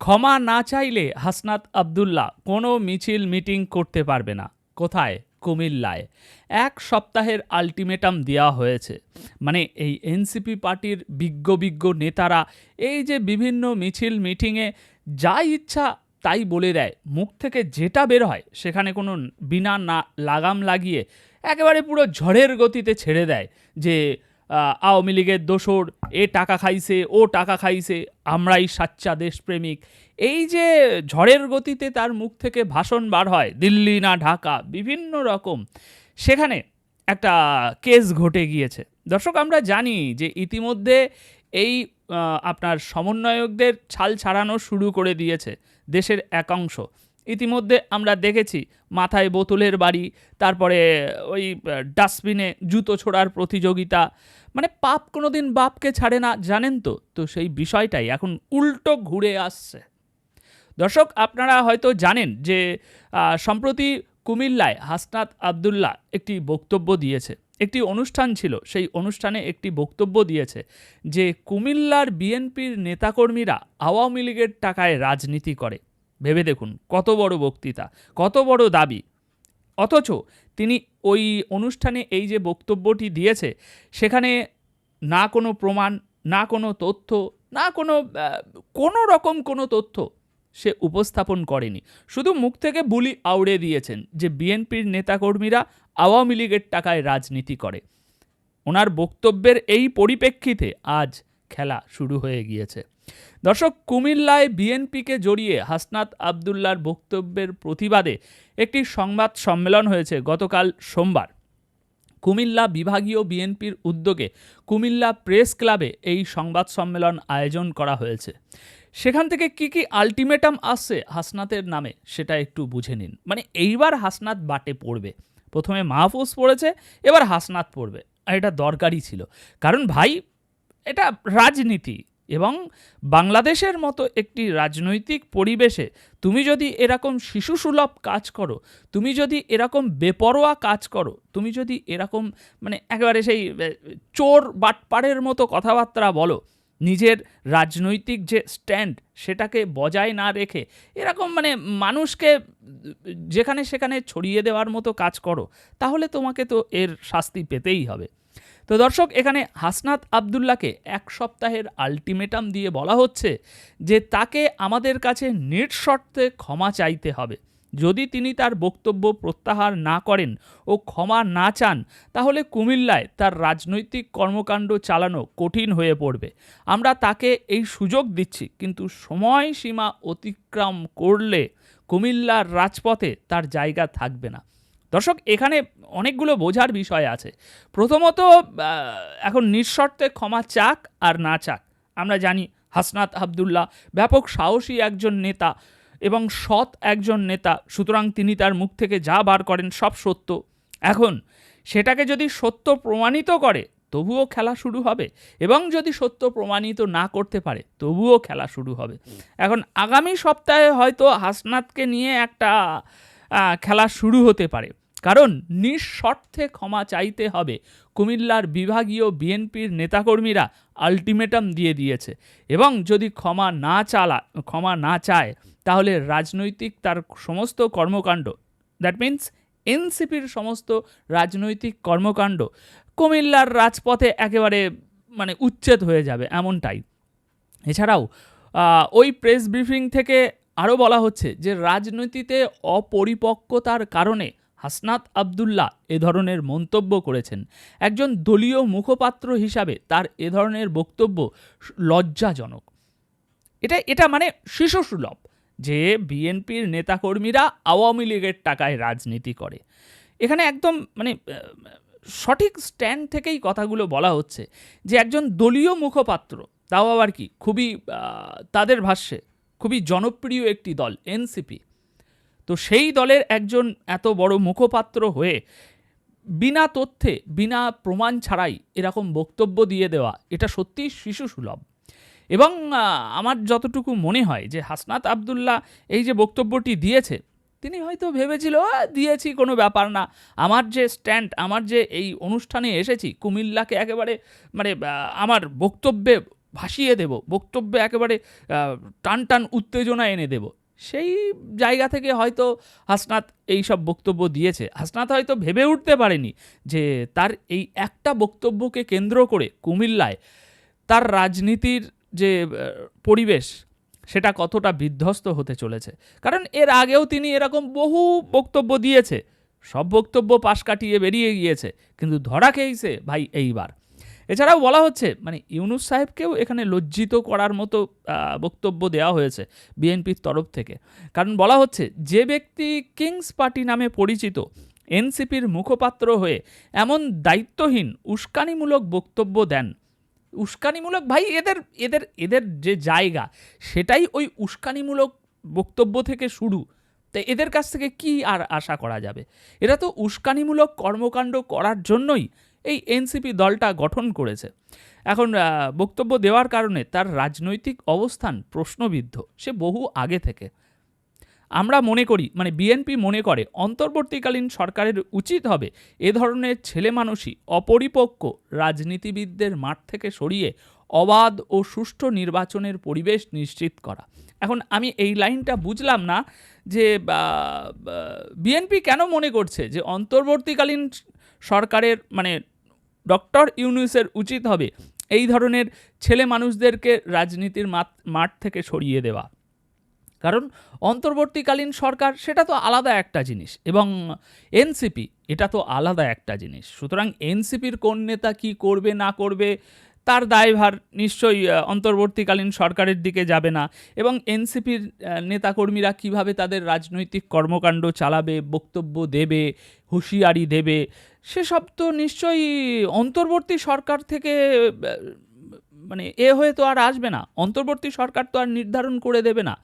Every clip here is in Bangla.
ক্ষমা না চাইলে হাসনাত আবদুল্লাহ কোনো মিছিল মিটিং করতে পারবে না। কোথায়? কুমিল্লায়। এক সপ্তাহের আলটিমেটাম দেওয়া হয়েছে। মানে এই এনসিপি পার্টির বিজ্ঞ বিজ্ঞ নেতারা এই যে বিভিন্ন মিছিল মিটিংয়ে যা ইচ্ছা তাই বলে দেয়। মুখ থেকে যেটা বের হয় সেখানে কোনো বিনা না লাগাম লাগিয়ে একেবারে পুরো ঝড়ের গতিতে ছেড়ে দেয় যে আওয়ামী লীগের দোসর, এ টাকা খাইছে, ও টাকা খাইছে, আমরাই সাচ্চা দেশপ্রেমিক। এই যে ঝড়ের গতিতে তার মুখ থেকে ভাষণ বার হয়, দিল্লি না ঢাকা, বিভিন্ন রকম, সেখানে একটা কেস ঘটে গিয়েছে। দর্শক, আমরা জানি যে ইতিমধ্যে এই আপনার সমন্বয়কদের ছাল ছাড়ানো শুরু করে দিয়েছে দেশের একাংশ। ইতিমধ্যে আমরা দেখেছি, মাথায় বোতলের বাড়ি, তারপরে ওই ডাস্টবিনে জুতো ছোড়ার প্রতিযোগিতা। মানে পাপ কোনোদিন বাপকে ছাড়ে না, জানেন তো? তো সেই বিষয়টাই এখন উল্টো ঘুরে আসছে। দর্শক, আপনারা হয়তো জানেন যে সম্প্রতি কুমিল্লায় হাসনাত আবদুল্লাহ একটি বক্তব্য দিয়েছে। একটি অনুষ্ঠান ছিল, সেই অনুষ্ঠানে একটি বক্তব্য দিয়েছে যে, কুমিল্লার বিএনপির নেতাকর্মীরা আওয়ামী লীগের টাকায় রাজনীতি করে। ভেবে দেখুন, কত বড় বক্তৃতা, কত বড় দাবি। অথচ তিনি ওই অনুষ্ঠানে এই যে বক্তব্যটি দিয়েছে, সেখানে না কোনো প্রমাণ, না কোনো তথ্য, না কোনো কোনো রকম কোনো তথ্য সে উপস্থাপন করেনি। শুধু মুখ থেকে বুলি আউড়ে দিয়েছেন যে বিএনপির নেতাকর্মীরা আওয়ামী লীগের টাকায় রাজনীতি করে। ওনার বক্তব্যের এই পরিপ্রেক্ষিতে আজ খেলা শুরু হয়ে গিয়েছে। দর্শক, কুমিল্লায় বিএনপিকে জড়িয়ে হাসনাত আবদুল্লার বক্তব্যের প্রতিবাদে একটি সংবাদ সম্মেলন হয়েছে গতকাল সোমবার। কুমিল্লা বিভাগীয় বিএনপির উদ্যোগে কুমিল্লা প্রেস ক্লাবে এই সংবাদ সম্মেলন আয়োজন করা হয়েছে। সেখান থেকে কি কি আলটিমেটাম আসছে হাসনাতের নামে সেটা একটু বুঝে নিন। মানে এইবার হাসনাত বাটে পড়বে। প্রথমে মাহফুজ পড়েছে, এবার হাসনাত পড়বে। আর এটা দরকারই ছিল। কারণ ভাই, এটা রাজনীতি। এবং বাংলাদেশের মতো একটি রাজনৈতিক পরিবেশে তুমি যদি এরকম শিশুসুলভ কাজ করো, তুমি যদি এরকম বেপরোয়া কাজ করো, তুমি যদি এরকম মানে একেবারে সেই চোর বাটপাড়ের মতো কথাবার্তা বলো, নিজের রাজনৈতিক যে স্ট্যান্ড সেটাকে বজায় না রেখে এরকম মানে মানুষকে যেখানে সেখানে ছড়িয়ে দেওয়ার মতো কাজ করো, তাহলে তোমাকে তো এর শাস্তি পেতেই হবে। তো দর্শক, এখানে হাসনাত আবদুল্লাহকে এক সপ্তাহের আলটিমেটাম দিয়ে বলা হচ্ছে যে তাকে আমাদের কাছে নেট শর্তে ক্ষমা চাইতে হবে। যদি তিনি তার বক্তব্য প্রত্যাহার না করেন ও ক্ষমা না চান, তাহলে কুমিল্লায় তার রাজনৈতিক কর্মকাণ্ড চালানো কঠিন হয়ে পড়বে। আমরা তাকে এই সুযোগ দিচ্ছি, কিন্তু সময়সীমা অতিক্রম করলে কুমিল্লার রাজপথে তার জায়গা থাকবে না। দর্শক, এখানে অনেকগুলো বোঝার বিষয় আছে। প্রথমত এখন নিঃশর্তে ক্ষমা চাক আর না চাক। আমরা জানি হাসনাত আবদুল্লাহ ব্যাপক সাহসী একজন নেতা এবং সৎ একজন নেতা, সুতরাং তিনি তার মুখ থেকে যা বার করেন সব সত্য। এখন, সেটাকে যদি সত্য প্রমাণিত করে, তবুও খেলা শুরু হবে। এবং যদি সত্য প্রমাণিত না করতে পারে, তবুও খেলা শুরু হবে। এখন, আগামী সপ্তাহে হয়তো হাসনাতকে নিয়ে একটা খেলা শুরু হতে পারে। কারণ নিঃশর্তে ক্ষমা চাইতে হবে। কুমিল্লার বিভাগীয় বিএনপির নেতাকর্মীরা আলটিমেটাম দিয়ে দিয়েছে এবং যদি ক্ষমা না চালা, ক্ষমা না চায়, তাহলে রাজনৈতিক তার সমস্ত কর্মকাণ্ড দ্যাট মিন্স এনসিপির সমস্ত রাজনৈতিক কর্মকাণ্ড কুমিল্লার রাজপথে একেবারে মানে উচ্ছেদ হয়ে যাবে এমনটাই। এছাড়াও ওই প্রেস ব্রিফিং থেকে আরও বলা হচ্ছে যে রাজনীতিতে অপরিপক্কতার কারণে হাসনাত আবদুল্লাহ এ ধরনের মন্তব্য করেছেন। একজন দলীয় মুখপাত্র হিসাবে তার এ ধরনের বক্তব্য লজ্জাজনক। এটা এটা মানে শিশুসুলভ যে বিএনপির নেতাকর্মীরা আওয়ামী লীগের টাকায় রাজনীতি করে। এখানে একদম মানে সঠিক স্ট্যান্ড থেকেই কথাগুলো বলা হচ্ছে যে একজন দলীয় মুখপাত্র, তাও আবার কি, খুবই তাদের ভাষ্যে খুবই জনপ্রিয় একটি দল, এনসিপি তো সেই দলের একজন এত বড় মুখপাত্র হয়ে বিনা তথ্যে, বিনা প্রমাণ ছাড়াই এরকম বক্তব্য দিয়ে দেওয়া, এটা সত্যিই শিশুসুলভ। এবং আমার যতটুকু মনে হয় যে হাসনাত আবদুল্লাহ এই যে বক্তব্যটি দিয়েছে, তিনি হয়তো ভেবেছিল দিয়েছি, কোনো ব্যাপার না। আমার যে স্ট্যান্ড, আমার যে এই অনুষ্ঠানে এসেছি, কুমিল্লাকে একেবারে মানে আমার বক্তব্যে ভাসিয়ে দেব, বক্তব্যে একেবারে টান টান উত্তেজনা এনে দেব। সেই জায়গা থেকে হয়তো হাসনাত এই সব বক্তব্য দিয়েছে। হাসনাত হয়তো ভেবে উঠতে পারেনি যে তার এই একটা বক্তব্যকে কেন্দ্র করে কুমিল্লায় তার রাজনীতির যে পরিবেশ, সেটা কতটা বিধ্বস্ত হতে চলেছে। কারণ এর আগেও তিনি এরকম বহু বক্তব্য দিয়েছে। সব বক্তব্য পাশ কাটিয়ে বেরিয়ে গিয়েছে। কিন্তু ধরা খেয়েছে ভাই এইবার। এছাড়াও বলা হচ্ছে মানে ইউনুস সাহেবকেও এখানে লজ্জিত করার মতো বক্তব্য দেওয়া হয়েছে বিএনপির তরফ থেকে। কারণ বলা হচ্ছে, যে ব্যক্তি কিংস পার্টি নামে পরিচিত, এনসিপির মুখপাত্র হয়ে এমন দায়িত্বহীন, উস্কানিমূলক বক্তব্য দেন। উস্কানিমূলক, ভাই, এদের এদের এদের যে জায়গা, সেটাই ওই উস্কানিমূলক বক্তব্য থেকে শুরু। তাই এদের কাছ থেকে কি আর আশা করা যাবে? এরা তো উস্কানিমূলক কর্মকাণ্ড করার জন্যই এই এনসিপি দলটা গঠন করেছে। এখন বক্তব্য দেওয়ার কারণে তার রাজনৈতিক অবস্থান প্রশ্নবিদ্ধ। সে বহু আগে থেকে। আমরা মনে করি মানে বিএনপি মনে করে, অন্তর্বর্তীকালীন সরকারের উচিত হবে এ ধরনের ছেলে মানুষই অপরিপক্ক রাজনীতিবিদদের মাঠ থেকে সরিয়ে অবাধ ও সুষ্ঠু নির্বাচনের পরিবেশ নিশ্চিত করা। এখন আমি এই লাইনটা বুঝলাম না যে বিএনপি কেন মনে করছে যে অন্তর্বর্তীকালীন সরকারের মানে ডক্টর ইউনুসের উচিত হবে এই ধরনের ছেলে মানুষদেরকে রাজনীতির মাঠ থেকে সরিয়ে দেওয়া। কারণ অন্তর্বর্তীকালীন সরকার সেটা তো আলাদা একটা জিনিস এবং এনসিপি, এটা তো আলাদা একটা জিনিস। সুতরাং এনসিপির কোন নেতা কী করবে, না করবে তার দায়ভার নিশ্চয়ই অন্তর্বর্তীকালীন সরকারের দিকে যাবে না। এবং এনসিপির নেতাকর্মীরা কীভাবে তাদের রাজনৈতিক কর্মকাণ্ড চালাবে, বক্তব্য দেবে, হুঁশিয়ারি দেবে, সেসব তো নিশ্চয়ই অন্তর্বর্তী সরকার থেকে মানে এ হয়ে তো আর আসবে না। অন্তর্বর্তী সরকার তো আর নির্ধারণ করে দেবে না।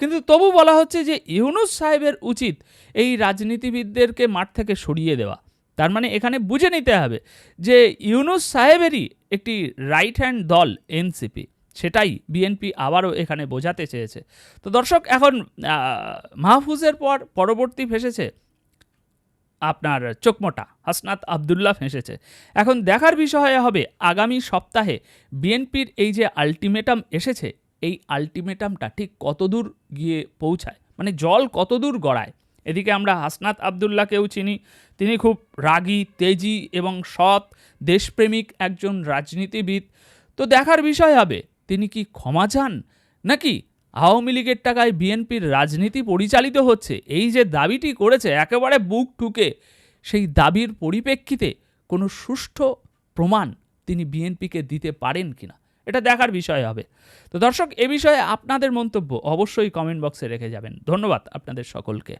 কিন্তু তবু বলা হচ্ছে যে ইউনুস সাহেবের উচিত এই রাজনীতিবিদদেরকে মাঠ থেকে সরিয়ে দেওয়া। তার মানে এখানে বুঝে নিতে হবে যে ইউনুস সাহেবেরই একটি রাইট হ্যান্ড দল এনসিপি সেটাই বিএনপি আবারও এখানে বোঝাতে চেয়েছে। তো দর্শক, এখন মাহফুজের পর পরবর্তী ফেসেছে, আপনার চোখমোটা, হাসনাত আবদুল্লাহ ফেঁসেছে। এখন দেখার বিষয় হবে, আগামী সপ্তাহে বিএনপির এই যে আলটিমেটাম এসেছে, এই আলটিমেটামটা ঠিক কতদূর গিয়ে পৌঁছায়? মানে জল কতদূর গড়ায়? এদিকে আমরা হাসনাত আবদুল্লাহকেও চিনি। তিনি খুব রাগী, তেজি এবং সৎ, দেশপ্রেমিক একজন রাজনীতিবিদ। তো দেখার বিষয় হবে, তিনি কি ক্ষমা চান? নাকি আওয়ামী লীগের টাকায় বিএনপির রাজনীতি পরিচালিত হচ্ছে? এই যে দাবিটি করেছে, একেবারে বুক ঠুকে, সেই দাবির পরিপ্রেক্ষিতে কোনো সুষ্ঠু প্রমাণ তিনি বিএনপিকে দিতে পারেন কিনা? এটা দেখার বিষয় হবে। তো দর্শক, এ বিষয়ে আপনাদের মন্তব্য অবশ্যই কমেন্ট বক্সে রেখে যাবেন। ধন্যবাদ আপনাদের সকলকে।